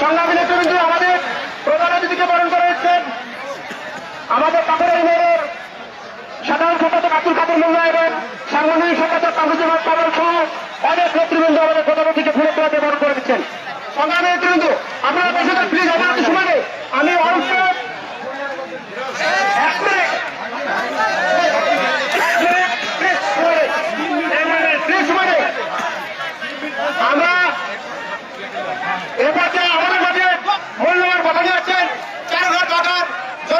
সংগ্রামী নেতৃবৃন্দ আমাদের প্রধান অতিথিকে পালন করা হচ্ছেন আমাদের কাপড়ের ইউনিয়নের সাধারণ সম্পাদক আব্দুল কাপুর মোল্লা এবং সাংগঠনিক সম্পাদক পাবল সহ অনেক নেতৃবৃন্দ আমাদের প্রধান অতিথিকে ফুলে তোলা ব্যবহার করে দিচ্ছেন সংগ্রামী নেতৃবৃন্দ আপনারা বসে থাকুন, প্লিজ আমার একটু সময় নেই। আমি অল্প এক মিনিট এক মিনিট, প্লিজ সময় নেই। এক মিনিট, প্লিজ সময় নেই। আমরা এবার যে আমাদের মাঝে মূল্যবান কথা দিয়েছেন চার ঘর ঢাকার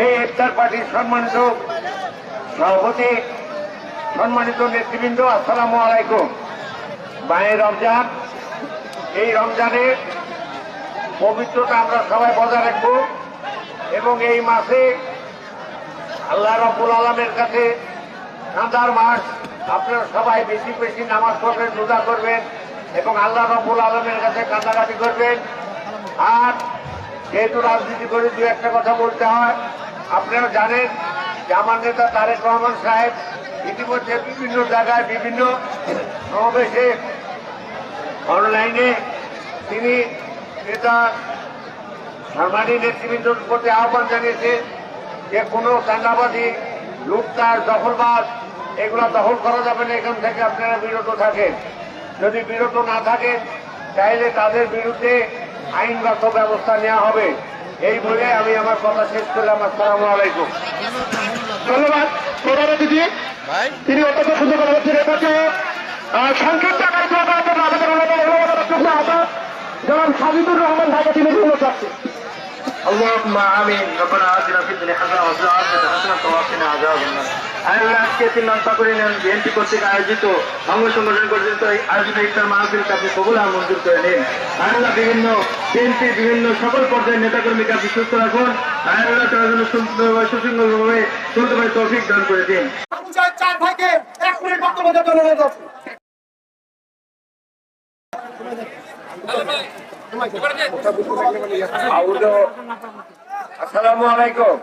এই ইফতার পার্টির সম্মানিত সভাপতি, সম্মানিত নেতৃবৃন্দ, আসসালামু আলাইকুম। মায়ের রমজান। এই রমজানের পবিত্রতা আমরা সবাই বজায় রাখব এবং এই মাসে আল্লাহ রব্বুল আলমের কাছে কাঁদার মাস, আপনারা সবাই বেশি বেশি নামাজ পড়বেন, রোজা করবেন এবং আল্লাহ রব্বুল আলমের কাছে কান্দাকাটি করবেন। আর যেহেতু রাজনীতি করে দু একটা কথা বলতে হয়, আপনারা জানেন যে আমার নেতা তারেক রহমান সাহেব ইতিমধ্যে বিভিন্ন জায়গায় বিভিন্ন সমাবেশে অনলাইনে তিনি নেতা সাংবাদি নেতৃবৃন্দর প্রতি আহ্বান জানিয়েছে যে কোনো চান্দাবাদী লুটতার দখলবাদ এগুলো দখল করা যাবে না, এখান থেকে আপনারা বিরত থাকেন। যদি বিরত না থাকেন তাহলে তাদের বিরুদ্ধে আইনগত ব্যবস্থা নেওয়া হবে। এই বলে আমি আমার কথা শেষ করলাম। আসসালাম আলাইকুম। ধন্যবাদ। প্রধান অতিথি তিনি অত্যন্ত সুন্দর কথা বলছেন। এটাকে সংক্ষিপ্ত আকারে জনাব সাজিদুর রহমান ভাইকে তিনি করছেন اللهم آمين ربنا آتنا في الدنيا حسنة وفي الآخرة حسنة وقنا عذاب النار আল্লাহ আজকে তিন নং পাকুড়ি বিএনপি কর্তৃক আয়োজিত অঙ্গ সংগঠন কর্তৃক আয়োজিত ইফতার মাহফিলকে আপনি কবুল আর মঞ্জুর করে নিন আল্লাহ বিভিন্ন বিএনপি বিভিন্ন সকল পর্যায়ের নেতাকর্মীকে আপনি সুস্থ রাখুন আল্লাহ তার জন্য সুন্দরভাবে সুশৃঙ্খলভাবে চলতে তৌফিক দান করে দিন আবু সাহেব চার ভাইকে এক মিনিট বক্তব্য দিতে অনুরোধ করছি আসসালামু আলাইকুম।